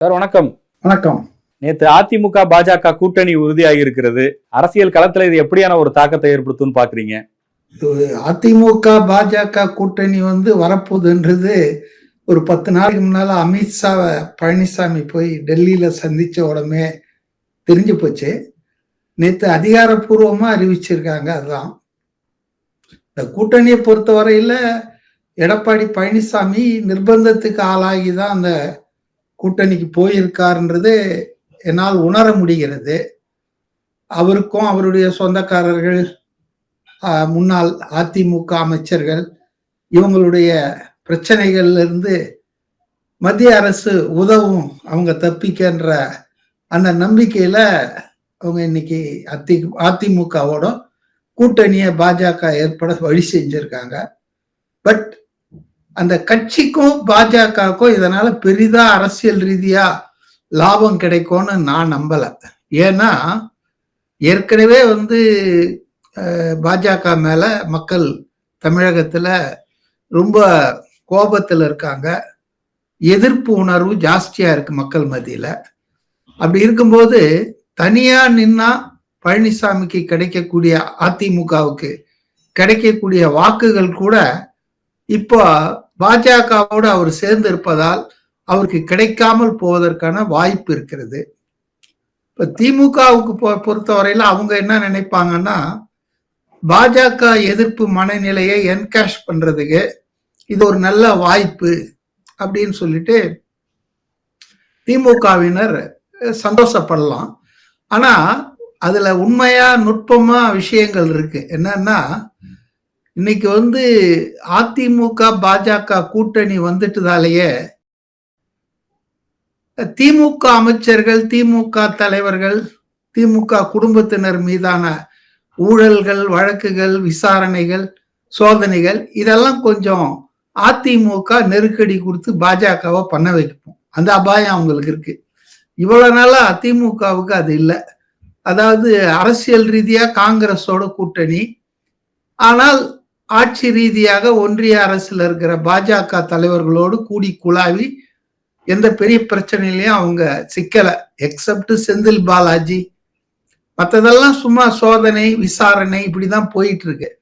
Sir வணக்கம். வணக்கம். நேத்து அதிமுக பாஜக கூட்டணி உறுதியாகி இருக்கிறது அரசியல் களத்துல இது எப்படியான ஒரு தாக்கத்தை ஏற்படுத்தும்னு பாக்குறீங்க? அதிமுக பாஜக கூட்டணி வந்து வரப்போகுதுன்றது ஒரு பத்து நாளைக்கு முன்னால அமித்ஷாவை பழனிசாமி போய் டெல்லியில சந்திச்ச உடனே தெரிஞ்சு போச்சு. நேத்து அதிகாரப்பூர்வமா அறிவிச்சிருக்காங்க அதுதான். இந்த கூட்டணியை பொறுத்தவரையில எடப்பாடி பழனிசாமி நிர்பந்தத்துக்கு ஆளாகி தான் அந்த கூட்டணிக்கு போயிருக்காருன்றது என்னால் உணர முடிகிறது. அவருக்கும் அவருடைய சொந்தக்காரர்கள் முன்னாள் அதிமுக அமைச்சர்கள் இவங்களுடைய பிரச்சனைகள்ல இருந்து மத்திய அரசு உதவும் அவங்க தப்பிக்கின்ற அந்த நம்பிக்கையில அவங்க இன்னைக்கு அதி அதிமுகவோட கூட்டணியை பாஜக ஏற்பட வழி செஞ்சிருக்காங்க. பட் அந்த கட்சிக்கும் பாஜகவுக்கும் இதனால பெரிதா அரசியல் ரீதியா லாபம் கிடைக்கும்னு நான் நம்பல. ஏன்னா ஏற்கனவே வந்து பாஜக மேல மக்கள் தமிழகத்துல ரொம்ப கோபத்தில் இருக்காங்க. எதிர்ப்பு உணர்வு ஜாஸ்தியா இருக்கு மக்கள் மத்தியில. அப்படி இருக்கும்போது தனியா நின்னா பழனிசாமிக்கு கிடைக்கக்கூடிய அதிமுகவுக்கு கிடைக்கக்கூடிய வாக்குகள் கூட இப்போ பாஜகவோடு அவர் சேர்ந்து இருப்பதால் அவருக்கு கிடைக்காமல் போவதற்கான வாய்ப்பு இருக்கிறது. இப்போ திமுகவுக்கு பொ- பொறுத்தவரையில அவங்க என்ன நினைப்பாங்கன்னா பாஜக எதிர்ப்பு மனநிலையை என்கேஷ் பண்றதுக்கு இது ஒரு நல்ல வாய்ப்பு அப்படின்னு சொல்லிட்டு திமுகவினர் சந்தோஷப்படலாம். ஆனால் அதில் உண்மையாக நுட்பமா விஷயங்கள் இருக்கு. என்னன்னா இன்னைக்கு வந்து அதிமுக பாஜக கூட்டணி வந்துட்டதாலேயே திமுக அமைச்சர்கள் திமுக தலைவர்கள் திமுக குடும்பத்தினர் மீதான ஊழல்கள் வழக்குகள் விசாரணைகள் சோதனைகள் இதெல்லாம் கொஞ்சம் அதிமுக நெருக்கடி கொடுத்து பாஜகவை பண்ண வைக்கும். அந்த அபாயம் அவங்களுக்கு இருக்கு. இவ்வளவு நாளா அதிமுகவுக்கு அது இல்லை. அதாவது அரசியல் ரீதியா காங்கிரஸோட கூட்டணி. ஆனால் ஆட்சி ரீதியாக ஒன்றிய அரசில் இருக்கிற பாஜக தலைவர்களோடு கூடி குழாவி எந்த பெரிய பிரச்சனையிலையும் அவங்க சிக்கலை எக்ஸப்ட் செந்தில் பாலாஜி. மற்றதெல்லாம் சும்மா சோதனை விசாரணை இப்படிதான் போயிட்டு இருக்கு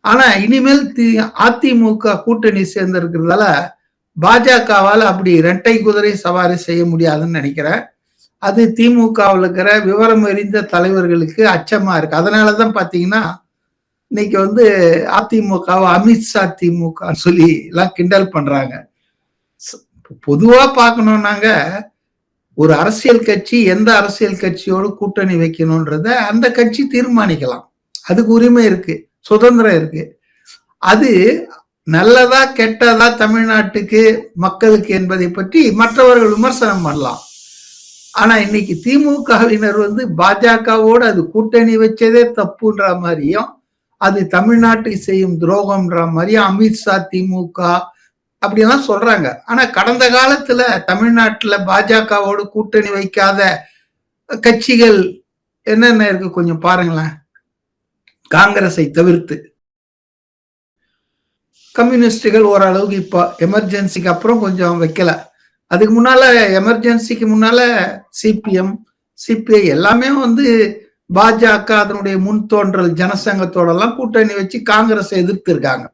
ஆனா இனிமேல் தி- அதிமுக கூட்டணி சேர்ந்து இருக்கிறதால பாஜகவால் அப்படி இரட்டை குதிரை சவாரி செய்ய முடியாதுன்னு நினைக்கிறேன். அது திமுகவில் இருக்கிற விவரம் அறிந்த தலைவர்களுக்கு அச்சமா இருக்கு. அதனாலதான் பாத்தீங்கன்னா இன்னைக்கு வந்து அதிமுகவை அமித்ஷா திமுகன்னு சொல்லி எல்லாம் கிண்டல் பண்றாங்க. பொதுவா பார்க்கணும்னாங்க ஒரு அரசியல் கட்சி எந்த அரசியல் கட்சியோடு கூட்டணி வைக்கணும்ன்றத அந்த கட்சி தீர்மானிக்கலாம். அதுக்கு உரிமை இருக்கு சுதந்திரம் இருக்கு. அது நல்லதா கெட்டதா தமிழ்நாட்டுக்கு மக்களுக்கு என்பதை பற்றி மற்றவர்கள் விமர்சனம் பண்ணலாம். ஆனா இன்னைக்கு திமுகவினர் வந்து பாஜகவோடு அது கூட்டணி வச்சதே தப்புன்ற மாதிரியும் அது தமிழ்நாட்டை செய்யும் துரோகம்ன்ற மாதிரி அமித்ஷா திமுக அப்படியெல்லாம் சொல்றாங்க. ஆனா கடந்த காலத்துல தமிழ்நாட்டுல பாஜகவோடு கூட்டணி வைக்காத கட்சிகள் என்னென்ன இருக்கு கொஞ்சம் பாருங்களேன். காங்கிரஸை தவிர்த்து. கம்யூனிஸ்டுகள் ஓரளவுக்கு இப்போ எமர்ஜென்சிக்கு அப்புறம் கொஞ்சம் வைக்கல. அதுக்கு முன்னால எமர்ஜென்சிக்கு முன்னால சிபிஎம் சிபிஐ எல்லாமே வந்து பாஜக அதனுடைய முன் தோன்றல் ஜனசங்கத்தோட எல்லாம் கூட்டணி வச்சு காங்கிரஸை எதிர்த்து இருக்காங்க.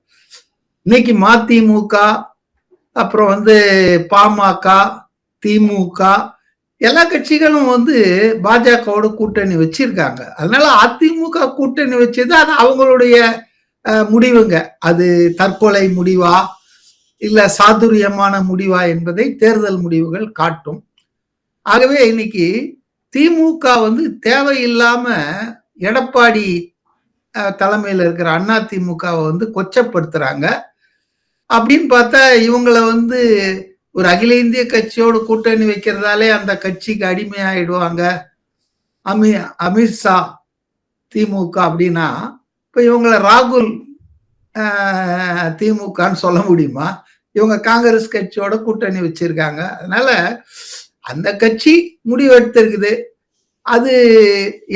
இன்னைக்கு மதிமுக அப்புறம் வந்து பாமக திமுக எல்லா கட்சிகளும் வந்து பாஜகவோட கூட்டணி வச்சிருக்காங்க. அதனால அதிமுக கூட்டணி வச்சது அது அவங்களுடைய முடிவுங்க. அது தற்கொலை முடிவா? இல்ல சாதுரியமான முடிவா என்பதை தேர்தல் முடிவுகள் காட்டும். ஆகவே இன்னைக்கு திமுக வந்து தேவையில்லாம எடப்பாடி தலைமையில் இருக்கிற அண்ணா திமுகவை வந்து கொச்சப்படுத்துறாங்க. அப்படின்னு பார்த்தா இவங்களை வந்து ஒரு அகில இந்திய கட்சியோடு கூட்டணி வைக்கிறதாலே அந்த கட்சிக்கு அடிமையாயிடுவாங்க. அமி அமித்ஷா திமுக அப்படின்னா இப்போ இவங்களை ராகுல் திமுகன்னு சொல்ல முடியுமா? இவங்க காங்கிரஸ் கட்சியோட கூட்டணி வச்சிருக்காங்க. அதனால அந்த கட்சி முடிவெடுத்திருக்குது. அது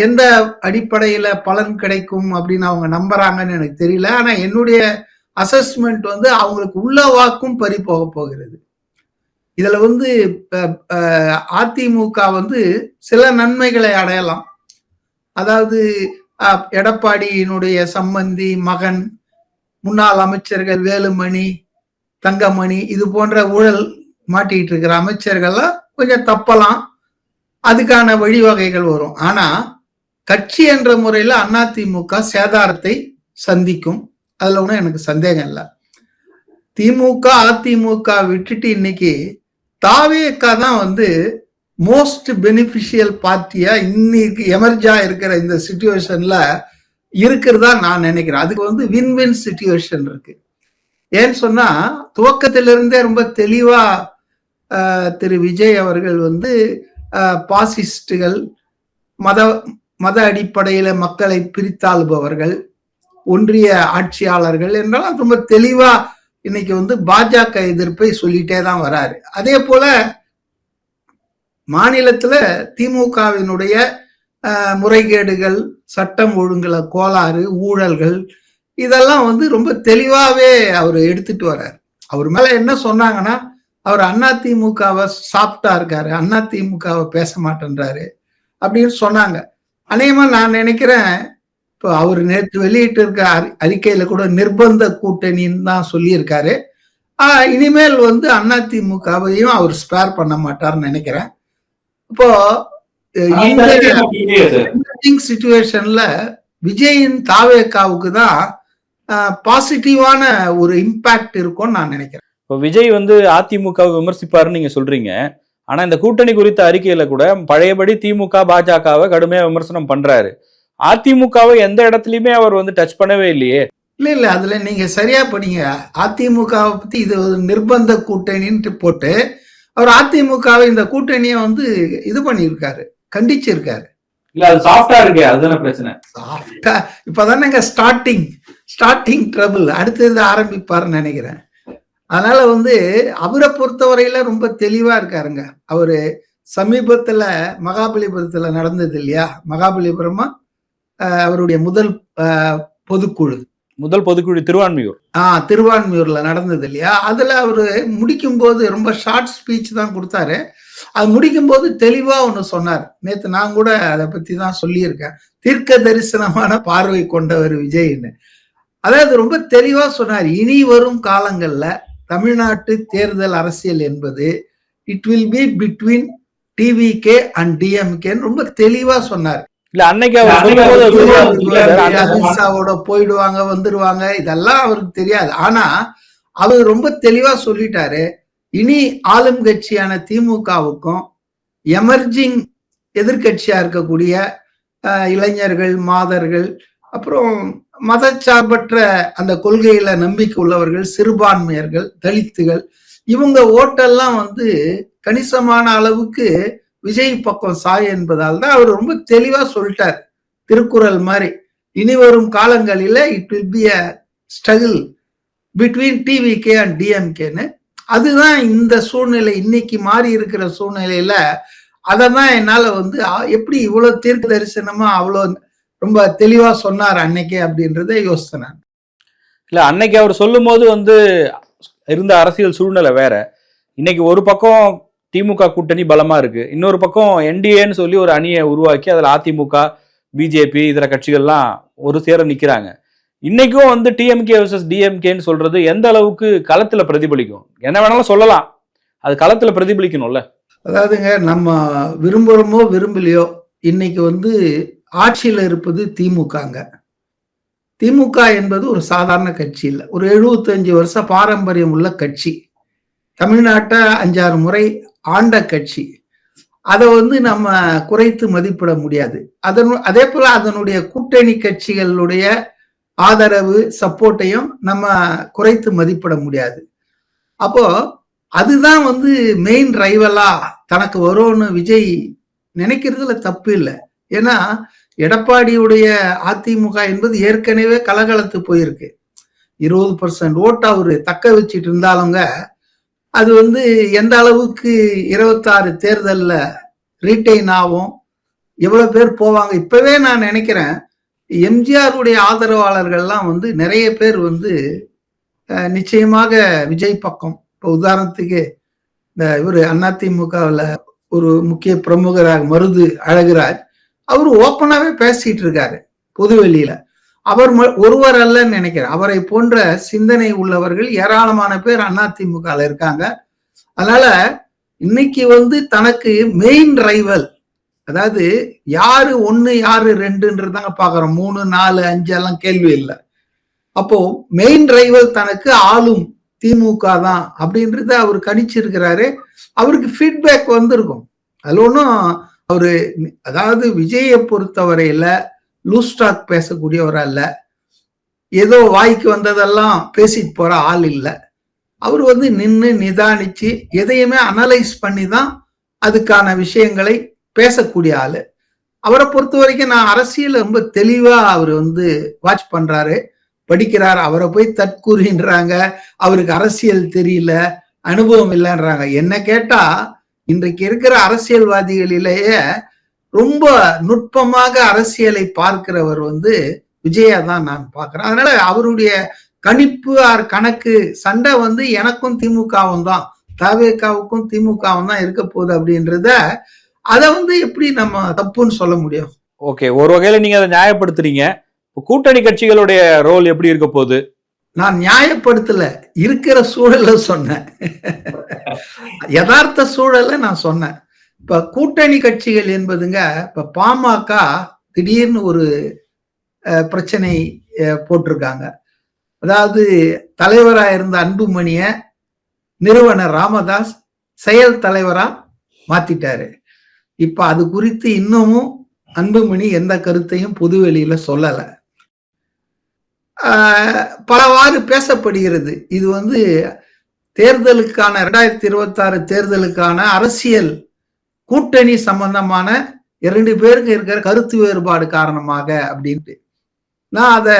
எந்த அடிப்படையில பலன் கிடைக்கும் அப்படின்னு அவங்க நம்புறாங்கன்னு எனக்கு தெரியல. ஆனா என்னுடைய அசஸ்மெண்ட் வந்து அவங்களுக்கு உள்ள வாக்கும் பறி போக போகிறது. இதுல வந்து அதிமுக வந்து சில நன்மைகளை அடையலாம். அதாவது எடப்பாடியினுடைய சம்பந்தி மகன் முன்னாள் அமைச்சர்கள் வேலுமணி தங்கமணி இது போன்ற ஊழல் மாட்டிட்டு இருக்கிற அமைச்சர்கள்லாம் கொஞ்சம் தப்பலாம். அதுக்கான வழிவகைகள் வரும். ஆனா கட்சி என்ற முறையில அதிமுக சேதாரத்தை சந்திக்கும். அதுல ஒன்றும் எனக்கு சந்தேகம் இல்லை. திமுக அதிமுக விட்டுட்டு இன்னைக்கு தாவேக்கா தான் வந்து மோஸ்ட் பெனிஃபிஷியல் பார்ட்டியா இன்னைக்கு எமர்ஜா இருக்கிற இந்த சுச்சுவேஷன்ல இருக்கிறதா நான் நினைக்கிறேன். அதுக்கு வந்து வின் வின் சுச்சுவேஷன் இருக்கு. ஏன்னு சொன்னா துவக்கத்திலிருந்தே ரொம்ப தெளிவா திரு விஜய் அவர்கள் வந்து பாசிஸ்டுகள் மத மத அடிப்படையில மக்களை பிரித்தாளுபவர்கள் ஒன்றிய ஆட்சியாளர்கள் என்றெல்லாம் ரொம்ப தெளிவா இன்னைக்கு வந்து பாஜக எதிர்ப்பை சொல்லிட்டே தான் வராரு. அதே போல மாநிலத்துல திமுகவினுடைய முறைகேடுகள் சட்டம் ஒழுங்குல கோளாறு ஊழல்கள் இதெல்லாம் வந்து ரொம்ப தெளிவாவே அவர் எடுத்துட்டு வர்றாரு அவர் மேல என்ன சொன்னாங்கன்னா அவர் அண்ணா திமுகவை சாப்பிட்டா இருக்காரு அண்ணா திமுகவை பேச மாட்டேன்றாரு அப்படின்னு சொன்னாங்க. அநேகமா நான் நினைக்கிறேன் இப்போ அவர் நேற்று வெளியிட்டு இருக்க அறி- அறிக்கையில கூட நிர்பந்த கூட்டணின்னு தான் சொல்லியிருக்காரு. இனிமேல் வந்து அண்ணா திமுகவையும் அவர் ஸ்பேர் பண்ண மாட்டார்னு நினைக்கிறேன். இப்போ சுச்சுவேஷன்ல விஜயின் தாவேக்காவுக்கு தான் பாசிட்டிவான ஒரு இம்பாக்ட் இருக்கும்னு நான் நினைக்கிறேன். இப்போ விஜய் வந்து அதிமுகவை விமர்சிப்பாருன்னு நீங்க சொல்றீங்க. ஆனா இந்த கூட்டணி குறித்த அறிக்கையில கூட பழையபடி திமுக பாஜகவை கடுமையா விமர்சனம் பண்றாரு. அதிமுகவை எந்த இடத்துலயுமே அவர் வந்து டச் பண்ணவே இல்லையே. இல்ல இல்ல அதுல நீங்க சரியா படிங்க அதிமுகவை பத்தி இது ஒரு நிர்பந்த கூட்டணின்ட்டு போட்டு அவர் அதிமுகவை இந்த கூட்டணியை வந்து இது பண்ணியிருக்காரு கண்டிச்சிருக்காரு. இல்ல அது சாஃப்டா இருக்கே அதுதானே பிரச்சனை. சாஃப்டா இப்பதானேங்க ஸ்டார்டிங் ஸ்டார்டிங் ட்ரபிள் அடுத்தது ஆரம்பிப்பாருன்னு நினைக்கிறேன். அதனால வந்து அவரை பொறுத்தவரையில ரொம்ப தெளிவா இருக்காருங்க. அவரு சமீபத்துல மகாபலிபுரத்துல நடந்தது இல்லையா? மகாபலிபுரமா அவருடைய முதல் பொதுக்குழு. முதல் பொதுக்குழு திருவான்மியூர். ஆஹ் திருவான்மியூர்ல நடந்தது இல்லையா? அதுல அவரு முடிக்கும் போது ரொம்ப ஷார்ட் ஸ்பீச் தான் கொடுத்தாரு. அது முடிக்கும் போது தெளிவா ஒண்ணு சொன்னார். நேத்து நான் கூட அதை பத்தி தான் சொல்லியிருக்கேன். தீர்க்க தரிசனமான பார்வை கொண்டவர் விஜய்னு. அதாவது ரொம்ப தெளிவா சொன்னார். இனி வரும் காலங்கள்ல தமிழ்நாட்டு தேர்தல் அரசியல் என்பது it will be between TVK and டிஎம்கேன்னு ரொம்ப தெளிவா சொன்னார். இல்ல அன்னைக்கு அமித்ஷாவோட போயிடுவாங்க வந்துருவாங்க இதெல்லாம் அவருக்கு தெரியாது. ஆனா அவர் ரொம்ப தெளிவா சொல்லிட்டாரு. இனி ஆளும் கட்சியான திமுகவுக்கும் எமர்ஜிங் எதிர்க்கட்சியா இருக்கக்கூடிய இளைஞர்கள் மாதர்கள் அப்புறம் மதச்சார்பற்ற அந்த கொள்கையில நம்பிக்கை உள்ளவர்கள் சிறுபான்மையர்கள் தலித்துகள் இவங்க ஓட்டெல்லாம் வந்து கணிசமான அளவுக்கு விஜய் பக்கம் சாய் என்பதால் தான் அவர் ரொம்ப தெளிவா சொல்லிட்டார். திருக்குறள் மாதிரி. இனி வரும் காலங்களில it will be a struggle between TVK and டிஎம்கேன்னு அதுதான் இந்த சூழ்நிலை இன்னைக்கு மாறி இருக்கிற சூழ்நிலையில அதை தான் என்னால் வந்து எப்படி இவ்வளோ தீர்க்க தரிசனமா அவ்வளோ ரொம்ப தெளிவா சொன்னார் அன்னைக்கே அப்படின்றத யோசித்தேன் இல்ல அன்னைக்கு அவர் சொல்லும் போது வந்து இருந்த அரசியல் சூழ்நிலை வேற. இன்னைக்கு ஒரு பக்கம் திமுக கூட்டணி பலமா இருக்கு. இன்னொரு பக்கம் என்டிஏன்னு சொல்லி ஒரு அணியை உருவாக்கி அதுல அதிமுக பிஜேபி இதர கட்சிகள்லாம் ஒரு சேர நிக்கிறாங்க. இன்னைக்கும் வந்து டிஎம்கே வர்சஸ் டிஎம்கேன்னு சொல்றது எந்த அளவுக்கு களத்துல பிரதிபலிக்கும்? என்ன வேணாலும் சொல்லலாம். அது களத்துல பிரதிபலிக்கணும்ல. அதாவதுங்க நம்ம விரும்புகிறோமோ விரும்பலையோ இன்னைக்கு வந்து ஆட்சியில் இருப்பது திமுகங்க. திமுக என்பது ஒரு சாதாரண கட்சி இல்லை. ஒரு 75 வருஷ பாரம்பரியம் உள்ள கட்சி. தமிழ்நாட்டை அஞ்சாறு முறை ஆண்ட கட்சி. அதை வந்து நம்ம குறைத்து மதிப்பிட முடியாது. அதனு அதே போல அதனுடைய கூட்டணி கட்சிகளுடைய ஆதரவு சப்போர்ட்டையும் நம்ம குறைத்து மதிப்பிட முடியாது. அப்போ அதுதான் வந்து மெயின் ரைவலா தனக்கு வரும்னு விஜய் நினைக்கிறதுல தப்பு இல்லை. ஏன்னா எடப்பாடியுடைய அதிமுக என்பது ஏற்கனவே கலகலத்து போயிருக்கு. இருபது பர்சன்ட் ஓட்டு அவர் தக்க வச்சிட்டு இருந்தாலுங்க அது வந்து எந்த அளவுக்கு இருபத்தாறு தேர்தலில் ரீட்டைன் ஆகும் எவ்வளோ பேர் போவாங்க இப்போவே நான் நினைக்கிறேன் எம்ஜிஆருடைய ஆதரவாளர்கள்லாம் வந்து நிறைய பேர் வந்து நிச்சயமாக விஜய் பக்கம். இப்போ உதாரணத்துக்கு இந்த இவர் அதிமுகவில் ஒரு முக்கிய பிரமுகராக மருது அழகுராஜ் அவர் ஓப்பனாவே பேசிட்டு இருக்காரு பொதுவெளியில அவர் ம- ஒருவர் அல்லன்னு நினைக்கிறேன். அவரை போன்ற சிந்தனை உள்ளவர்கள் ஏராளமான பேர் அதிமுக இருக்காங்க. அதனால இன்னைக்கு வந்து தனக்கு மெயின் ரைவல் அதாவது யாரு ஒன்னு யாரு ரெண்டுன்றதாங்க பாக்குறோம். மூணு நாலு அஞ்சு எல்லாம் கேள்வி இல்லை. அப்போ மெயின் ரைவல் தனக்கு ஆளும் திமுக தான் அப்படின்றத அவர் கணிச்சிருக்கிறாரு. அவருக்கு ஃபீட்பேக் வந்திருக்கும். அதுல ஒன்றும் அவரு அதாவது விஜயை பொறுத்தவரையில லூஸ் ஸ்டாக் பேசக்கூடியவர் அல்ல ஏதோ வாய்க்கு வந்ததெல்லாம் பேசிட்டு போற ஆள் இல்லை. அவர் வந்து நின்று நிதானிச்சு எதையுமே அனலைஸ் பண்ணி தான் அதுக்கான விஷயங்களை பேசக்கூடிய ஆளு. அவரை பொறுத்த வரைக்கும் நான் அரசியல் ரொம்ப தெளிவா அவர் வந்து வாட்ச் பண்றாரு. படிக்கிறார். அவரை போய் தற்கூறுகின்றாங்க அவருக்கு அரசியல் தெரியல. அனுபவம் இல்லைன்றாங்க. என்ன கேட்டா இன்றைக்கு இருக்கிற அரசியல்வாதிகளிலேயே ரொம்ப நுட்பமாக அரசியலை பார்க்கிறவர் வந்து விஜயா தான் நான் பார்க்கிறேன். அதனால அவருடைய கணிப்பு ஆர் கணக்கு சண்டை வந்து எனக்கும் திமுகவும் தான் தவேகாவுக்கும் திமுகவும் தான் இருக்க போகுது அப்படின்றத அதை வந்து எப்படி நம்ம தப்புன்னு சொல்ல முடியும்? ஓகே ஒரு வகையில நீங்க அதை நியாயப்படுத்துறீங்க. கூட்டணி கட்சிகளுடைய ரோல் எப்படி இருக்க போகுது? நான் நியாயப்படுத்தல இருக்கிற சூழலை சொன்னேன். யதார்த்த சூழலை நான் சொன்னேன். இப்ப கூட்டணி கட்சிகள் என்பதுங்க இப்ப பாமக திடீர்னு ஒரு பிரச்சனை போட்டிருக்காங்க. அதாவது தலைவரா இருந்த அன்புமணிய நிறுவனர் ராமதாஸ் செயல் தலைவரா மாத்திட்டாரு. இப்ப அது குறித்து இன்னமும் அன்புமணி எந்த கருத்தையும் பொதுவெளியில சொல்லலை. பலவாறு பேசப்படுகிறது. இது வந்து தேர்தலுக்கான ரெண்டாயிரத்தி இருபத்தாறு தேர்தலுக்கான அரசியல் கூட்டணி சம்பந்தமான இரண்டு பேருக்கு இருக்கிற கருத்து வேறுபாடு காரணமாக அப்படின்ட்டு. நான் அதை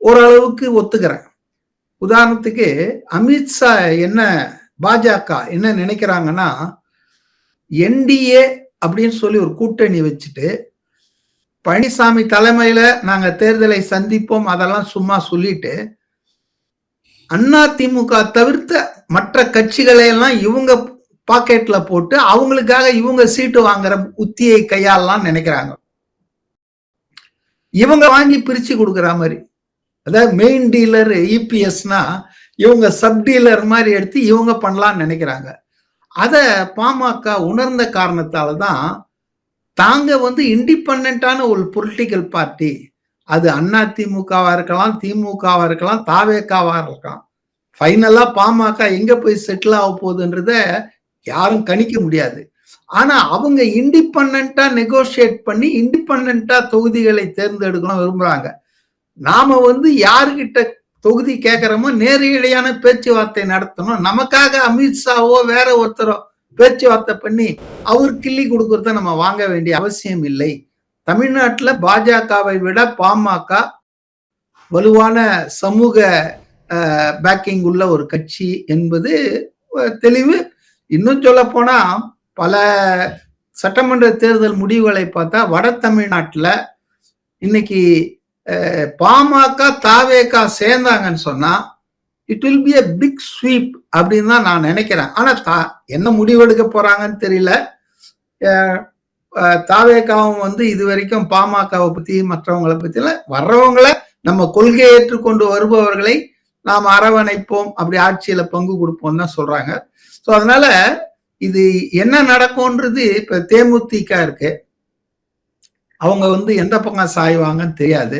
ஓரளவுக்கு ஒத்துக்கிறேன். உதாரணத்துக்கு அமித்ஷா என்ன பாஜக என்ன நினைக்கிறாங்கன்னா என்டிஏ அப்படின்னு சொல்லி ஒரு கூட்டணி வச்சுட்டு பழனிசாமி தலைமையில நாங்க தேர்தலை சந்திப்போம் அதெல்லாம் சும்மா சொல்லிட்டு அண்ணா திமுக தவிர்த்த மற்ற கட்சிகளை எல்லாம் இவங்க பாக்கெட்ல போட்டு அவங்களுக்காக இவங்க சீட்டு வாங்குற உத்தியை கையாளலாம் நினைக்கிறாங்க. இவங்க வாங்கி பிரிச்சு கொடுக்குற மாதிரி. அதாவது மெயின் டீலர் இபிஎஸ்னா இவங்க சப் டீலர் மாதிரி எடுத்து இவங்க பண்ணலாம்னு நினைக்கிறாங்க. அதை பாமக உணர்ந்த காரணத்தால தான் தாங்க வந்து இண்டிபெண்டான ஒரு பொலிட்டிக்கல் பார்ட்டி அது அண்ணா திமுகவா இருக்கலாம் திமுகவா இருக்கலாம் தாவேக்காவா இருக்கலாம். ஃபைனலா பாமக எங்க போய் செட்டில் ஆக போகுதுன்றத யாரும் கணிக்க முடியாது. ஆனா அவங்க இண்டிபெண்டா நெகோசியேட் பண்ணி இண்டிபெண்டா தொகுதிகளை தேர்ந்தெடுக்கணும் விரும்புறாங்க. நாம வந்து யாருகிட்ட தொகுதி கேட்கிறோமோ நேரடியான பேச்சுவார்த்தை நடத்தணும். நமக்காக அமித்ஷாவோ வேற ஒருத்தரோ பேச்சுவார்த்தை பண்ணி அவர் கிள்ளி கொடுக்கறத நம்ம வாங்க வேண்டிய அவசியம் இல்லை. தமிழ்நாட்டில் பாஜகவை விட பாமக வலுவான சமூக பேக்கிங் உள்ள ஒரு கட்சி என்பது தெளிவு. இன்னும் சொல்ல போனா பல சட்டமன்ற தேர்தல் முடிவுகளை பார்த்தா வட தமிழ்நாட்டில் இன்னைக்கு பாமக தாவேக்கா சேர்ந்தாங்கன்னு சொன்னா it will be a big sweep அப்படின்னு தான் நான் நினைக்கிறேன். ஆனா தா என்ன முடிவெடுக்க போறாங்கன்னு தெரியல. தாவேக்காவும் தாவேகாவும் வந்து இது வரைக்கும் பாமகவை பத்தி மற்றவங்களை பத்தில வர்றவங்களை நம்ம கொள்கை ஏற்றுக்கொண்டு வருபவர்களை நாம் அரவணைப்போம். அப்படி ஆட்சியில பங்கு கொடுப்போம் தான் சொல்றாங்க. ஸோ அதனால இது என்ன நடக்கும்ன்றது இப்ப தேமுதிக இருக்கு. அவங்க வந்து எந்த பக்கம் சாய்வாங்கன்னு தெரியாது.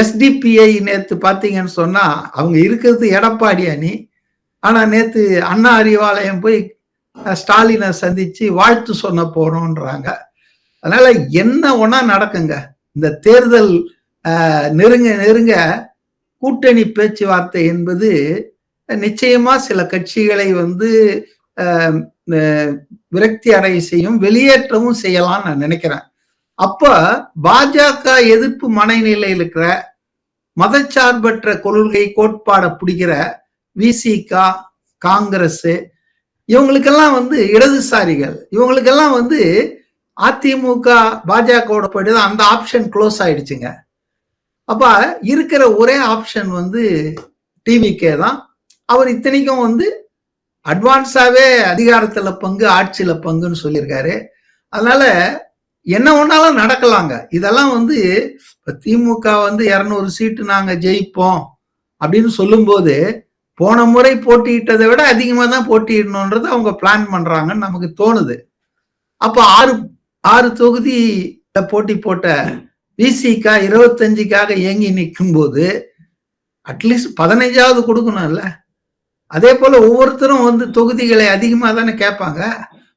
எஸ்டிபிஐ நேத்து பார்த்தீங்கன்னு சொன்னா அவங்க இருக்கிறது எடப்பாடி அணி ஆனா நேத்து அண்ணா அறிவாலயம் போய் ஸ்டாலினை சந்திச்சு வாழ்த்து சொன்ன போறோம்ன்றாங்க அதனால என்ன ஒன்றா நடக்குங்க? இந்த தேர்தல் நெருங்க நெருங்க கூட்டணி பேச்சுவார்த்தை என்பது நிச்சயமா சில கட்சிகளை வந்து விரக்தி அடைய செய்யும் வெளியேற்றவும் செய்யலாம் நான் நினைக்கிறேன். அப்ப பாஜக எதிர்ப்பு மனநிலையில் இருக்கிற மதச்சார்பற்ற கொள்கை கோட்பாடை பிடிக்கிற விசிகா காங்கிரஸ் இவங்களுக்கெல்லாம் வந்து இடதுசாரிகள். இவங்களுக்கெல்லாம் வந்து அதிமுக பாஜகவோட போயிட்டு அந்த ஆப்ஷன் க்ளோஸ் ஆயிடுச்சுங்க. அப்ப இருக்கிற ஒரே ஆப்ஷன் வந்து டிவிகே தான். அவர் இத்தனைக்கும் வந்து அட்வான்ஸாவே அதிகாரத்துல பங்கு ஆட்சியில பங்குன்னு சொல்லியிருக்காரு. அதனால என்ன ஒன்னாலும் நடக்கலாங்க. இதெல்லாம் வந்து இப்போ திமுக வந்து இரநூறு சீட்டு நாங்க ஜெயிப்போம் அப்படின்னு சொல்லும்போது போன முறை போட்டியிட்டதை விட அதிகமாக தான் போட்டியிடணுன்றது அவங்க பிளான் பண்றாங்கன்னு நமக்கு தோணுது. அப்போ ஆறு ஆறு தொகுதி போட்டி போட்ட விசிகா இருபத்தஞ்சுக்காக இயங்கி நிற்கும் போது அட்லீஸ்ட் பதினைஞ்சாவது கொடுக்கணும்ல. அதே போல ஒவ்வொருத்தரும் வந்து தொகுதிகளை அதிகமாக தானே கேட்பாங்க.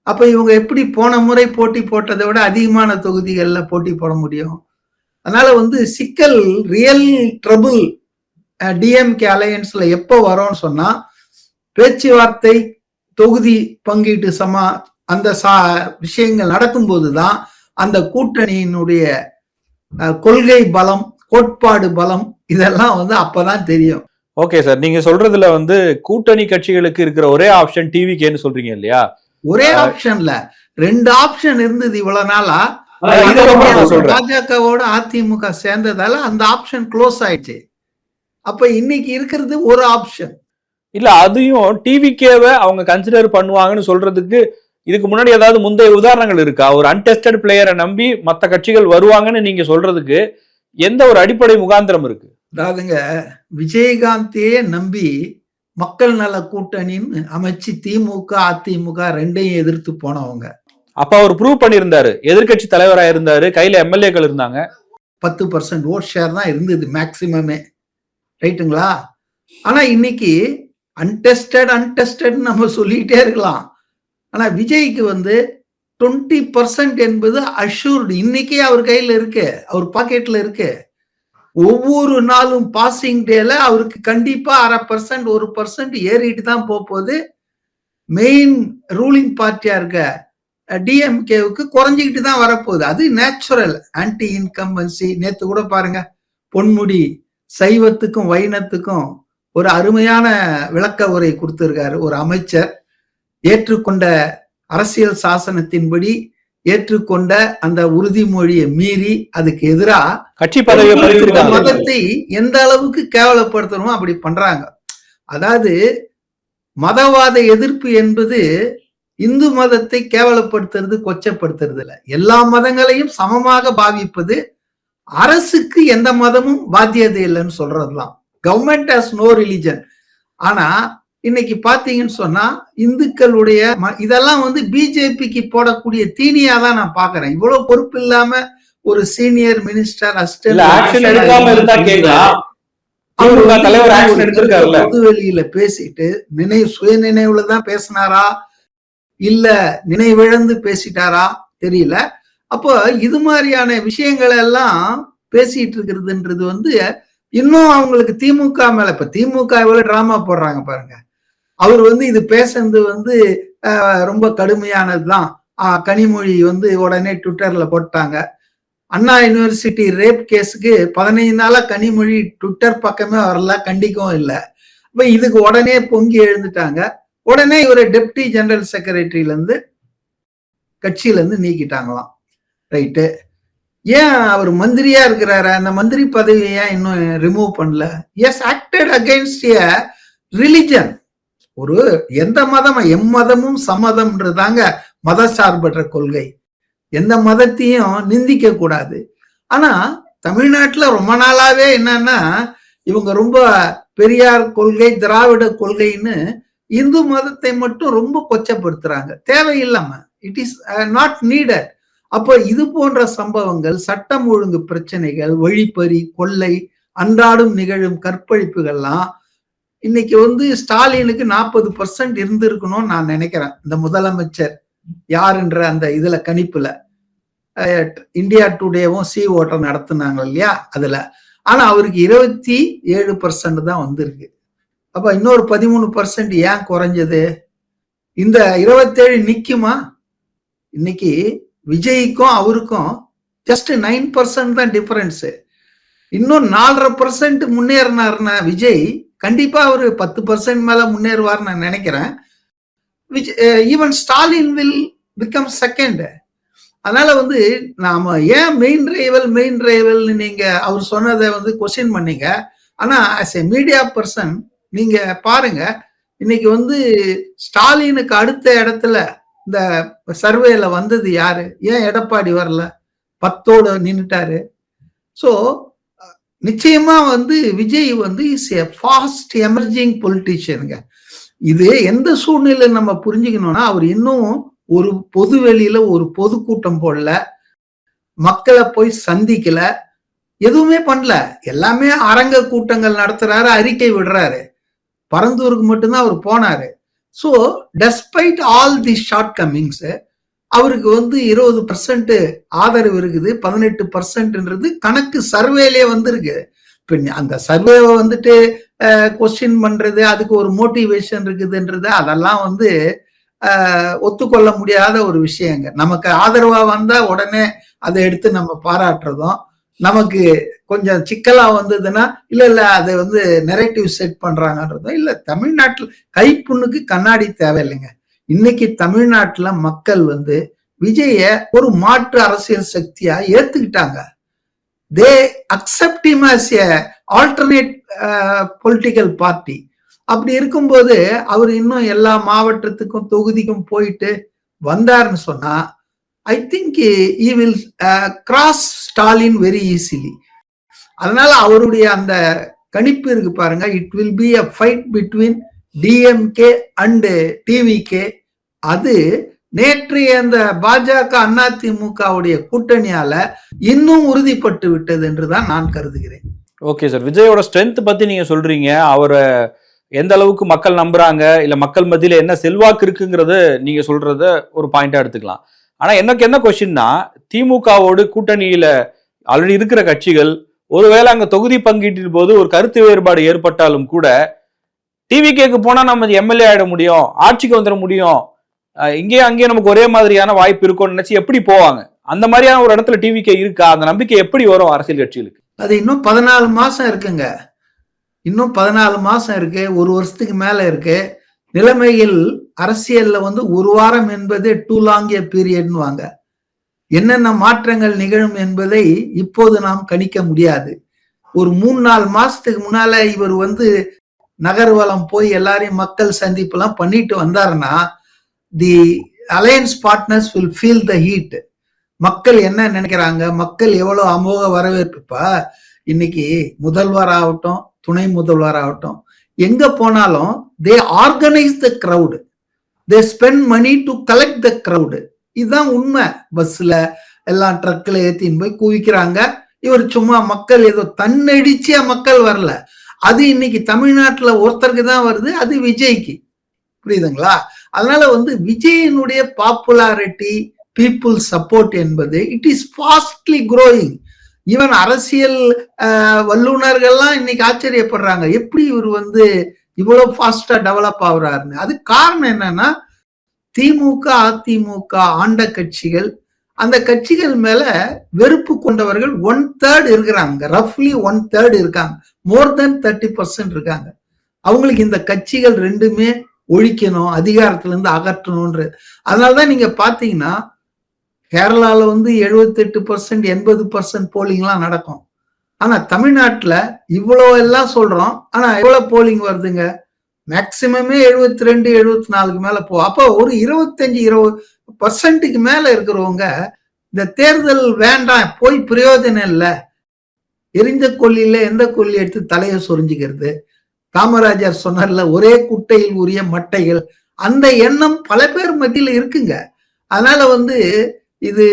அப்ப இவங்க எப்படி போன முறை போட்டி போட்டதை விட அதிகமான தொகுதிகளில் போட்டி போட முடியும்? அதனால வந்து சிக்கல் ரியல் ட்ரபுள் டிஎம்கே அலையன்ஸ்ல எப்போ வரும்னு சொன்னா பேச்சுவார்த்தை தொகுதி பங்கீட்டு சமா அந்த சா விஷயங்கள் நடக்கும்போது தான் அந்த கூட்டணியினுடைய கொள்கை பலம் கோட்பாடு பலம் இதெல்லாம் வந்து அப்பதான் தெரியும். ஓகே சார் நீங்க சொல்றதுல வந்து கூட்டணி கட்சிகளுக்கு இருக்கிற ஒரே ஆப்ஷன் டிவிகேன்னு சொல்றீங்க இல்லையா? ஒரே ஆப்ஷன்ல ரெண்டு ஆப்ஷன் இருந்தது இவ்வளவு நாளா. பாஜகவோட அதிமுக சேர்ந்ததால அந்த ஆப்ஷன் க்ளோஸ் ஆயிடுச்சு. அப்ப இன்னைக்கு இருக்கிறது ஒரு ஆப்ஷன் இல்ல அதையும் டிவிகேவை அவங்க கன்சிடர் பண்ணுவாங்கன்னு சொல்றதுக்கு இதுக்கு முன்னாடி ஏதாவது முந்தைய உதாரணங்கள் இருக்கா? ஒரு அன்டெஸ்டட் பிளேயரை நம்பி மத்த கட்சிகள் வருவாங்கன்னு நீங்க சொல்றதுக்கு எந்த ஒரு அடிப்படை முகாந்திரம் இருக்கு? அதாவதுங்க விஜயகாந்தையே நம்பி மக்கள் நல கூட்டணின்னு அமைச்சு திமுக அதிமுக ரெண்டையும் எதிர்த்து போனவங்க. அப்ப அவர் ப்ரூவ் பண்ணியிருந்தாரு. எதிர்க்கட்சி தலைவரா இருந்தாரு. கையில எம்எல்ஏக்கள் இருந்தாங்க. பத்து பர்சன்ட் ஓட் ஷேர் தான் இருந்தது மேக்சிமமே ரைட்டுங்களா? ஆனா இன்னைக்கு அன்டெஸ்டட் அன்டெஸ்டட் நம்ம சொல்லிட்டே இருக்கலாம். ஆனா விஜய்க்கு வந்து டுவெண்ட்டி பர்சன்ட் என்பது அஷூர்டு இன்னைக்கே அவர் கையில இருக்கு. அவர் பாக்கெட்ல இருக்கு. ஒவ்வொரு நாளும் பாசிங் டேல அவருக்கு கண்டிப்பா அரை பர்சன்ட் ஒரு பர்சன்ட் ஏறிட்டு தான் போக போகுது. மெயின் ரூலிங் பார்ட்டியா இருக்க டிஎம்கேவுக்கு குறைஞ்சிக்கிட்டு தான் வரப்போகுது. அது நேச்சுரல் ஆன்டி இன்கம்பன்சி நேத்து கூட பாருங்க பொன்முடி சைவத்துக்கும் வைணத்துக்கும் ஒரு அருமையான விளக்க உரை கொடுத்திருக்காரு ஒரு அமைச்சர். ஏற்றுக்கொண்ட அரசியல் சாசனத்தின்படி ஏற்றுக்கொண்ட அந்த உறுதிமொழியை மீறி அதுக்கு எதிரா கட்சி பதவியை மதத்தை எந்த அளவுக்கு கேவலப்படுத்தணுமோ அப்படி பண்றாங்க. அதாவது மதவாத எதிர்ப்பு என்பது இந்து மதத்தை கேவலப்படுத்துறது கொச்சப்படுத்துறது இல்ல எல்லா மதங்களையும் சமமாக பாவிப்பது அரசுக்கு எந்த மதமும் பாத்தியதை இல்லைன்னு சொல்றதுதான். கவர்மெண்ட் ஹாஸ் நோ ரிலிஜன் ஆனா இன்னைக்கு பாத்தீங்கன்னு சொன்னா இந்துக்களுடைய இதெல்லாம் வந்து பிஜேபிக்கு போடக்கூடிய தீனியா தான் நான் பாக்குறேன் இவ்வளவு பொறுப்பு இல்லாம ஒரு சீனியர் மினிஸ்டர் பொதுவெளியில பேசிட்டு நினைவு சுய நினைவுல தான் பேசினாரா? இல்ல நினைவிழந்து பேசிட்டாரா? தெரியல. அப்போ இது மாதிரியான விஷயங்கள் எல்லாம் பேசிட்டு இருக்கிறதுன்றது வந்து இன்னும் அவங்களுக்கு திமுக மேல இப்ப திமுக எவ்வளவு டிராமா போடுறாங்க பாருங்க. அவர் வந்து இது பேசுறது வந்து ரொம்ப கடுமையானதுதான். தான் கனிமொழி வந்து உடனே ட்விட்டர்ல போட்டாங்க. அண்ணா யூனிவர்சிட்டி ரேப் கேஸுக்கு பதினைந்து நாளா கனிமொழி ட்விட்டர் பக்கமே வரல கண்டிக்கவும் இல்லை. இப்போ இதுக்கு உடனே பொங்கி எழுந்துட்டாங்க. உடனே இவரை டெப்டி ஜெனரல் செக்ரட்டரியில இருந்து கட்சியில இருந்து நீக்கிட்டாங்களாம். ரைட்டு. ஏன் அவர் மந்திரியா இருக்கிறாரு? அந்த மந்திரி பதவியை ஏன் இன்னும் ரிமூவ் பண்ணல? Has acted against a religion ஒரு எந்த மதம் எம்மதமும் சம்மதம்ன்றதாங்க மத சார்பற்ற கொள்கை. எந்த மதத்தையும் நிந்திக்க கூடாது ஆனா தமிழ்நாட்டுல ரொம்ப நாளாவே என்னன்னா இவங்க ரொம்ப பெரியார் கொள்கை திராவிட கொள்கைன்னு இந்து மதத்தை மட்டும் ரொம்ப கொச்சப்படுத்துறாங்க. தேவையில்லாம. இட் இஸ் நாட் நீடட் அப்போ இது போன்ற சம்பவங்கள் சட்டம் ஒழுங்கு பிரச்சனைகள் வழிப்பறி கொள்ளை அன்றாடம் நிகழும் கற்பழிப்புகள்லாம் இன்னைக்கு வந்து ஸ்டாலினுக்கு நாற்பது பர்சன்ட் இருந்திருக்கணும்னு நான் நினைக்கிறேன். இந்த முதலமைச்சர் யாருன்ற அந்த இதுல கணிப்புல. இந்தியா டுடேவும் சி ஓட்டர் நடத்துனாங்க இல்லையா? அதுல. ஆனா அவருக்கு இருபத்தி ஏழு பர்சன்ட் தான் வந்திருக்கு. அப்ப இன்னொரு பதிமூணு பர்சன்ட் ஏன் குறைஞ்சது? இந்த இருபத்தேழு நிக்குமா? இன்னைக்கு விஜய்க்கும் அவருக்கும் ஜஸ்ட் நைன் பர்சன்ட் தான் டிஃபரன்ஸ் இன்னும் நாலரை பர்சன்ட் முன்னேறினார்னா விஜய் கண்டிப்பா அவர் பத்து பர்சன்ட் மேல முன்னேறுவார் நான் நினைக்கிறேன். Even Stalin will become second அதனால வந்து நாம ஏன் மெயின் ரைவல் மெயின் ரைவல்னு நீங்க அவர் சொன்னதை வந்து கொஸ்டின் பண்ணீங்க. ஆனா ஆஸ் எ மீடியா பர்சன் நீங்க பாருங்க. இன்னைக்கு வந்து ஸ்டாலினுக்கு அடுத்த இடத்துல இந்த சர்வேல வந்தது யாரு? ஏன் எடப்பாடி வரல? பத்தோட நின்றுட்டாரு ஸோ நிச்சயமா வந்து விஜய் வந்து இஸ் எ ஃபாஸ்ட் எமர்ஜிங் பொலிட்டீஷியனுங்க இது எந்த சூழ்நிலை நம்ம புரிஞ்சுக்கணும்னா அவர் இன்னும் ஒரு பொது வெளியில ஒரு பொதுக்கூட்டம் போடல. மக்களை போய் சந்திக்கல. எதுவுமே பண்ணல. எல்லாமே அரங்க கூட்டங்கள் நடத்துறாரு அறிக்கை விடுறாரு. பரந்தூருக்கு மட்டும்தான் அவர் போனாரு. So despite all the shortcomings அவருக்கு வந்து இருபது பர்சன்ட் ஆதரவு இருக்குது பதினெட்டு பர்சன்ட்ன்றது கணக்கு சர்வேலே வந்திருக்கு. இப்போ அந்த சர்வேவை வந்துட்டு கொஸ்டின் பண்றது அதுக்கு ஒரு மோட்டிவேஷன் இருக்குதுன்றது அதெல்லாம் வந்து ஒத்துக்கொள்ள முடியாத ஒரு விஷயங்க. நமக்கு ஆதரவா வந்தா உடனே அதை எடுத்து நம்ம பாராட்டுறதும் நமக்கு கொஞ்சம் சிக்கலா வந்ததுன்னா இல்ல இல்ல அதை வந்து நெரேட்டிவ் செட் பண்றாங்கன்றதும் இல்ல தமிழ்நாட்டில் கைப்புண்ணுக்கு கண்ணாடி தேவையில்லைங்க. இன்னைக்கு தமிழ்நாட்டுல மக்கள் வந்து விஜய ஒரு மாற்று அரசியல் சக்தியா ஏத்துக்கிட்டாங்க. They accept as as a alternate political party அப்படி இருக்கும்போது அவர் இன்னும் எல்லா மாவட்டத்துக்கும் தொகுதிக்கும் போயிட்டு வந்தாருன்னு சொன்னா I think he will cross Stalin very easily அதனால அவருடைய அந்த கணிப்பு இருக்கு பாருங்க. It will be a fight between DMK and TVK அது நேற்றைய அந்த பாஜக அதிமுகவுடைய கூட்டணியால இன்னும் உறுதிப்பட்டு விட்டது என்றுதான் நான் கருதுகிறேன். ஓகே சார் விஜயோட ஸ்ட்ரென்த் பத்தி நீங்க சொல்றீங்க. அவரை எந்த அளவுக்கு மக்கள் நம்புறாங்க? இல்ல மக்கள் மத்தியில என்ன செல்வாக்கு இருக்குங்கிறத நீங்க சொல்றத ஒரு பாயிண்டா எடுத்துக்கலாம். ஆனா எனக்கு என்ன கொஸ்டின்னா திமுகவோடு கூட்டணியில ஆல்ரெடி இருக்கிற கட்சிகள் ஒருவேளை அங்க தொகுதி பங்கீட்டின் போது ஒரு கருத்து வேறுபாடு ஏற்பட்டாலும் கூட டிவிகேக்கு போனா நம்ம எம்எல்ஏ ஆயிட முடியும் ஆட்சிக்கு வந்துட முடியும். இங்கேயும் அங்கேயும் நமக்கு ஒரே மாதிரியான வாய்ப்பு இருக்கும்னு நினைச்சு எப்படி போவாங்க? அந்த மாதிரியான ஒரு இடத்துல டிவிகே இருக்கா? அந்த நம்பிக்கை எப்படி வரும் அரசியல் கட்சிகளுக்கு? அது இன்னும் பதினாலு மாசம் இருக்குங்க. இன்னும் பதினாலு மாசம் இருக்கு. ஒரு வருஷத்துக்கு மேல இருக்கு. நிலைமையில் அரசியல்ல வந்து ஒரு வாரம் என்பது டூ லாங் ஏ பீரியட்னு வாங்க என்னென்ன மாற்றங்கள் நிகழும் என்பதை இப்போது நாம் கணிக்க முடியாது. ஒரு மூணு நாலு மாசத்துக்கு முன்னால இவர் வந்து நகர்வலம் போய் எல்லாரையும் மக்கள் சந்திப்புலாம் பண்ணிட்டு வந்தாருன்னா the alliance partners will feel the heat மக்கள் என்ன நினைக்கிறாங்க? மக்கள் எவ்வளவு அமோக வரவேற்புப்பா? இன்னைக்கு முதல்வர் ஆகட்டும் துணை முதல்வர் ஆகட்டும் எங்க போனாலும் they organise the crowd they spend money to collect the crowd இதுதான் உண்மை. பஸ்ல எல்லாம் ட்ரக்கில் ஏற்றின்னு போய் குவிக்கிறாங்க. இவர் சும்மா மக்கள் ஏதோ தன்னடிச்சியா மக்கள் வரல. அது இன்னைக்கு தமிழ்நாட்டுல ஒருத்தருக்கு தான் வருது அது விஜய்க்கு. புரியுதுங்களா? அதனால வந்து விஜயனுடைய பாப்புலாரிட்டி பீப்புள் சப்போர்ட் என்பது it is fastly growing even அரசியல் வல்லுநர்கள்லாம் வல்லுனர்கள்லாம் இன்னைக்கு ஆச்சரியப்படுறாங்க. எப்படி இவர் வந்து இவ்வளவு ஃபாஸ்டா டெவலப் ஆகுறாருன்னு. அது காரணம் என்னன்னா திமுக அதிமுக ஆண்ட கட்சிகள் அந்த கட்சிகள் மேல வெறுப்பு கொண்டவர்கள் ஒன் தேர்ட் இருக்கிறாங்க. ரஃப்லி ஒன் தேர்ட் இருக்காங்க. மோர் தென் தேர்ட்டி பர்சன்ட் இருக்காங்க. அவங்களுக்கு இந்த கட்சிகள் ரெண்டுமே ஒழிக்கணும் அதிகாரத்துல இருந்து அகற்றணும்ன்ற. அதனாலதான் நீங்க பாத்தீங்கன்னா கேரளால வந்து 78% பர்சன்ட் எண்பது பர்சன்ட் போலிங்லாம் நடக்கும். ஆனா தமிழ்நாட்டுல இவ்வளோ எல்லாம் சொல்றோம். ஆனா எவ்வளவு போலிங் வருதுங்க? மேக்சிமமே எழுபத்தி ரெண்டு எழுபத்தி நாலுக்கு மேல போ. அப்போ ஒரு இருபத்தஞ்சு இருபது பர்சன்ட்டுக்கு மேல இருக்கிறவங்க இந்த தேர்தல் வேண்டாம் போய் பிரயோஜனம் இல்லை. எரிந்த கொல்லியில எந்த கொல்லி எடுத்து தலையை சொரிஞ்சுக்கிறது? காமராஜர் சொன்னார்ல ஒரே குட்டையில் உரிய மட்டைகள். அந்த எண்ணம் பல பேர் மத்தியில் இருக்குங்க. அதனால வந்து இது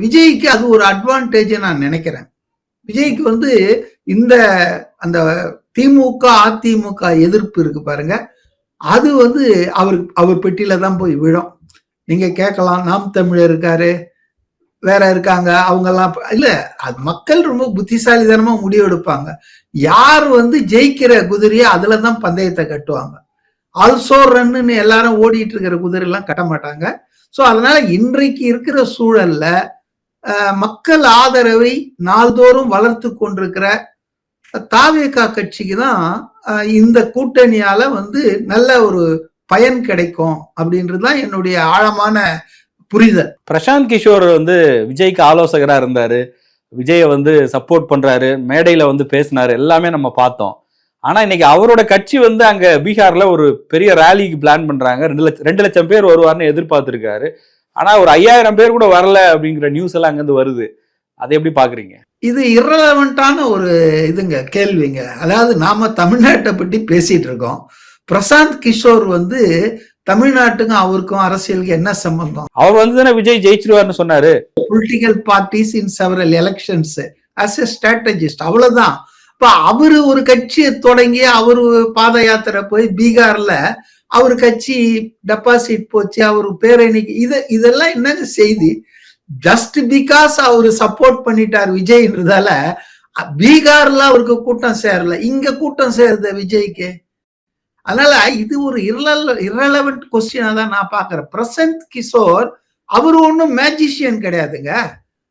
விஜய்க்கு அது ஒரு அட்வான்டேஜ் நான் நினைக்கிறேன். விஜய்க்கு வந்து இந்த அந்த திமுக அதிமுக எதிர்ப்பு இருக்கு பாருங்க. அது வந்து அவர் அவர் பெட்டியில தான் போய் விழும். நீங்க கேட்கலாம் நாம் தமிழர் இருக்காரு வேற இருக்காங்க அவங்கெல்லாம் இல்ல அது மக்கள் ரொம்ப புத்திசாலிதனமா முடிவெடுப்பாங்க. யார் வந்து ஜெயிக்கிற குதிரையோ அதுல தான் பந்தயத்தை கட்டுவாங்க. ஆல்சோ ரன்னு எல்லாரும் ஓடிட்டு இருக்கிற குதிரை எல்லாம் கட்ட மாட்டாங்க. ஸோ அதனால இன்றைக்கு இருக்கிற சூழல்ல மக்கள் ஆதரவை நாள்தோறும் வளர்த்து கொண்டிருக்கிற தாவேகா கட்சிக்கு தான் இந்த கூட்டணியால வந்து நல்ல ஒரு பயன் கிடைக்கும் அப்படின்றதுதான் என்னுடைய ஆழமான புரிதல். பிரசாந்த் கிஷோர் வந்து விஜய்க்கு ஆலோசகரா இருந்தாரு. விஜயை வந்து சப்போர்ட் பண்றாரு. மேடையில வந்து பேசினாரு. எல்லாமே நம்ம பார்த்தோம். ஆனா இன்னைக்கு அவரோட கட்சி வந்து அங்க பீகார்ல ஒரு பெரிய ரேலிக்கு பிளான் பண்றாங்க. ரெண்டு லட்சம் ரெண்டு லட்சம் பேர் வருவார்னு எதிர்பார்த்திருக்காரு. ஆனா ஒரு ஐயாயிரம் பேர் கூட வரல அப்படிங்கிற நியூஸ் எல்லாம் அங்கிருந்து வருது. அதை எப்படி பாக்குறீங்க இது இரலவெண்டான ஒரு இதுங்க கேள்விங்க. அதாவது நாம தமிழ்நாட்டை பற்றி பேசிட்டு இருக்கோம். பிரசாந்த் கிஷோர் வந்து தமிழ்நாட்டுக்கும் அவருக்கும் அரசியலுக்கு என்ன சம்பந்தம்? அவர் வந்து தானே விஜய் ஜெயிச்சிருவாருன்னு சொன்னாரு. Political parties in several elections as a strategist அவ்வளவுதான். இப்ப அவரு ஒரு கட்சியை தொடங்கி அவரு பாத யாத்திரை போய் பீகார்ல அவர் கட்சி டெபாசிட் போச்சு அவர் பேரணிக்கு இது இதெல்லாம் என்னங்க செய்தி? ஜஸ்ட் பிகாஸ் அவரு சப்போர்ட் பண்ணிட்டார் விஜய்ன்றதால பீகார்ல அவருக்கு கூட்டம் சேரல. இங்க கூட்டம் சேருது விஜய்க்கு. அதனால இது ஒரு இரலவெண்ட் கொஸ்டினா தான் நான் பாக்குறேன் பிரசந்த் கிஷோர் அவர் ஒன்றும் மேஜிஷியன் கிடையாதுங்க.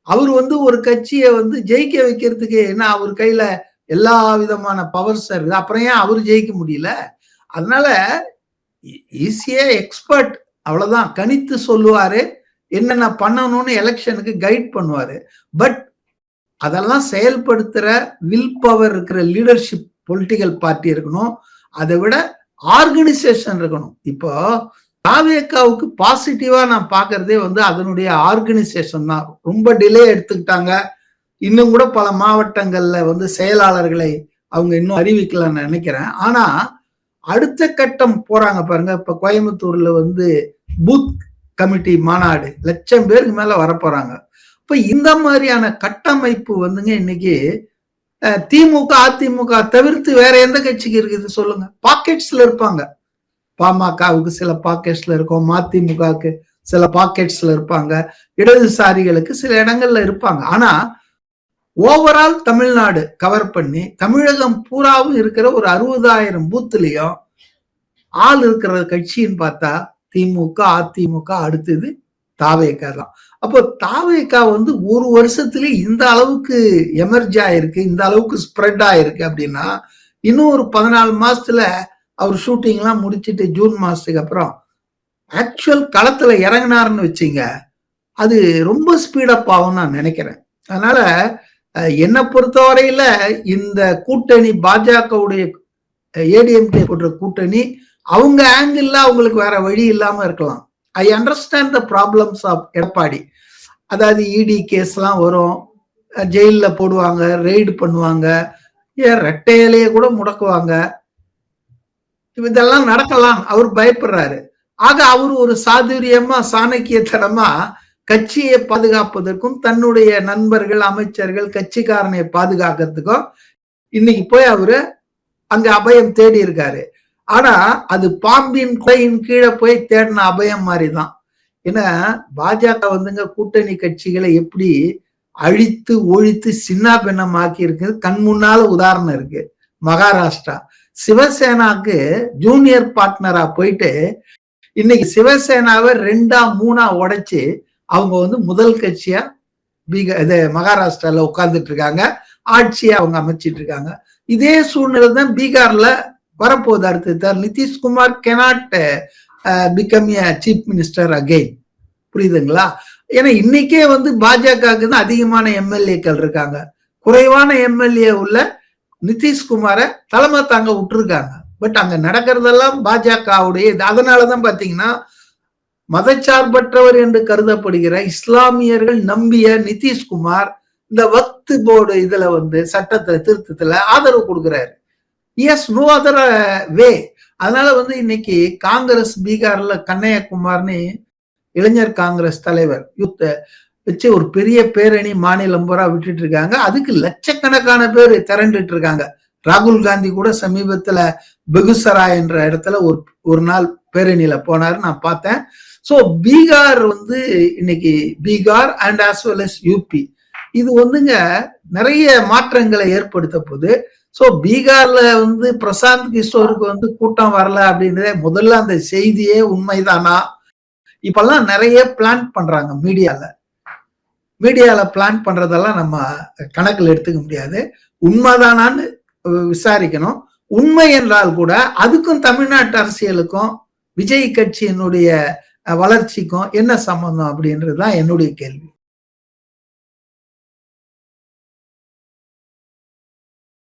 அவர் வந்து ஒரு கட்சியை வந்து ஜெயிக்க வைக்கிறதுக்கு என்ன அவர் கையில எல்லா விதமான பவர்ஸ் இருக்குது அப்புறம் ஏன் அவர் ஜெயிக்க முடியல? அதனால ஈஸியா எக்ஸ்பர்ட் அவ்வளவுதான். கணித்து சொல்லுவாரு என்னென்ன பண்ணணும்னு எலெக்ஷனுக்கு கைட் பண்ணுவாரு. பட் அதெல்லாம் செயல்படுத்துற வில் பவர் இருக்கிற லீடர்ஷிப் பொலிட்டிக்கல் பார்ட்டி இருக்கணும். அதை விட ஆர்கனைசேஷன் இருக்கணும். இப்போ தாவேக்காவுக்கு பாசிட்டிவா நான் பாக்குறதே வந்து அதனுடைய ஆர்கனைசேஷன் தான். ரொம்ப டிலே எடுத்துக்கிட்டாங்க. இன்னும் கூட பல மாவட்டங்கள்ல வந்து செயலாளர்களை அவங்க இன்னும் அறிவிக்கலாம்னு நினைக்கிறேன். ஆனா அடுத்த கட்டம் போறாங்க பாருங்க. இப்ப கோயம்புத்தூர்ல வந்து பூத் கமிட்டி மாநாடு லட்சம் பேருக்கு மேல வரப்போறாங்க. இப்ப இந்த மாதிரியான கட்டமைப்பு வந்துங்க இன்னைக்கு திமுக அதிமுக தவிர்த்து வேற எந்த கட்சிக்கு இருக்குது சொல்லுங்க. பாக்கெட்ஸ்ல இருப்பாங்க. பாமகவுக்கு சில பாக்கெட்ஸ்ல இருக்கும் மதிமுகவுக்கு சில பாக்கெட்ஸ்ல இருப்பாங்க இடதுசாரிகளுக்கு சில இடங்கள்ல இருப்பாங்க. ஆனா ஓவரால் தமிழ்நாடு கவர் பண்ணி தமிழகம் பூராவும் இருக்கிற ஒரு அறுபதாயிரம் பூத்துலயும் ஆள் இருக்கிற கட்சின்னு பார்த்தா திமுக அதிமுக அடுத்தது தாவேக்கா தான். அப்போ தாவேக்கா வந்து ஒரு வருஷத்துல இந்த அளவுக்கு எமர்ஜி ஆயிருக்கு இந்த அளவுக்கு ஸ்ப்ரெட் ஆயிருக்கு அப்படின்னா இன்னும் ஒரு பதினாலு மாசத்துல அவர் ஷூட்டிங்லாம் முடிச்சுட்டு ஜூன் மாசத்துக்கு அப்புறம் ஆக்சுவல் களத்துல இறங்கினாருன்னு வச்சுங்க அது ரொம்ப ஸ்பீடப் ஆகும் நான் நினைக்கிறேன். அதனால அஹ், என்னை பொறுத்தவரையில இந்த கூட்டணி பாஜகவுடைய ஏடிஎம்கே போன்ற கூட்டணி அவங்க ஆங்கிள் அவங்களுக்கு வேற வழி இல்லாம இருக்கலாம். I understand the problems of Edappadi அதாவது இடி கேஸ்லாம் வரும் ஜெயிலில் போடுவாங்க ரெய்டு பண்ணுவாங்க ஏன் ரெட்டையிலேயே கூட முடக்குவாங்க. இதெல்லாம் நடக்கலாம் அவர் பயப்படுறாரு. ஆக அவர் ஒரு சாதுரியமா சாணக்கியத்தனமா கட்சியை பாதுகாப்பதற்கும் தன்னுடைய நண்பர்கள் அமைச்சர்கள் கட்சிக்காரனை பாதுகாக்கிறதுக்கும் இன்னைக்கு போய் அவரு அங்க அபயம் தேடி இருக்காரு. ஆனா அது பாம்பின் குடையின் கீழே போய் தேடின அபயம் மாதிரி தான் ஏன்னா பாஜக வந்துங்க கூட்டணி கட்சிகளை எப்படி அழித்து ஒழித்து சின்ன பின்னமாக்கி இருக்குது கண் முன்னால உதாரணம் இருக்கு. மகாராஷ்டிரா. சிவசேனாக்கு ஜூனியர் பார்ட்னரா போயிட்டு இன்னைக்கு சிவசேனாவை ரெண்டா மூணா உடைச்சு அவங்க வந்து முதல் கட்சியா பீக இது மகாராஷ்டிரால உட்கார்ந்துட்டு இருக்காங்க. ஆட்சியை அவங்க அமைச்சிட்டு இருக்காங்க. இதே சூழ்நிலை தான் பீகார்ல வரப்போகுது அடுத்து Nitish Kumar cannot become a chief minister again புரியுதுங்களா? ஏன்னா இன்னைக்கே வந்து பாஜகவுக்கு தான் அதிகமான எம்எல்ஏக்கள் இருக்காங்க. குறைவான எம்எல்ஏ உள்ள நிதிஷ்குமாரை தலைமை தாங்க விட்டுருக்காங்க. பட் அங்க நடக்கிறதெல்லாம் பாஜகவுடைய இது. அதனாலதான் பாத்தீங்கன்னா மதச்சார்பற்றவர் என்று கருதப்படுகிற இஸ்லாமியர்கள் நம்பிய நிதிஷ்குமார் இந்த வக்து போர்டு இதுல வந்து சட்டத்துல திருத்தத்துல ஆதரவு கொடுக்கிறாரு. Has no other way. அதனால வந்து இன்னைக்கு காங்கிரஸ் பீகார்ல கண்ணையகுமார்னு இளைஞர் காங்கிரஸ் தலைவர் யூத் வச்சு ஒரு பெரிய பேரணி மாநிலம் பூரா விட்டுட்டு இருக்காங்க அதுக்கு லட்சக்கணக்கான பேர் திரண்டுட்டு இருக்காங்க ராகுல் காந்தி கூட சமீபத்துல பெகுசரா என்ற இடத்துல ஒரு ஒரு நாள் பேரணியில போனாரு நான் பார்த்தேன். ஸோ பீகார் வந்து இன்னைக்கு Bihar and as well as UP இது வந்துங்க நிறைய மாற்றங்களை ஏற்படுத்த போது ஸோ பீகார்ல வந்து பிரசாந்த் கிஷோருக்கு வந்து கூட்டம் வரல அப்படின்றதே முதல்ல அந்த செய்தியே உண்மைதானா? இப்பெல்லாம் நிறைய பிளான் பண்றாங்க மீடியால மீடியால பிளான் பண்றதெல்லாம் நம்ம கணக்கில் எடுத்துக்க முடியாது. உண்மைதானான்னு விசாரிக்கணும். உண்மை என்றால் கூட அதுக்கும் தமிழ்நாட்டு அரசியலுக்கும் விஜய் கட்சியினுடைய வளர்ச்சிக்கும் என்ன சம்பந்தம் அப்படின்றது தான் என்னுடைய கேள்வி.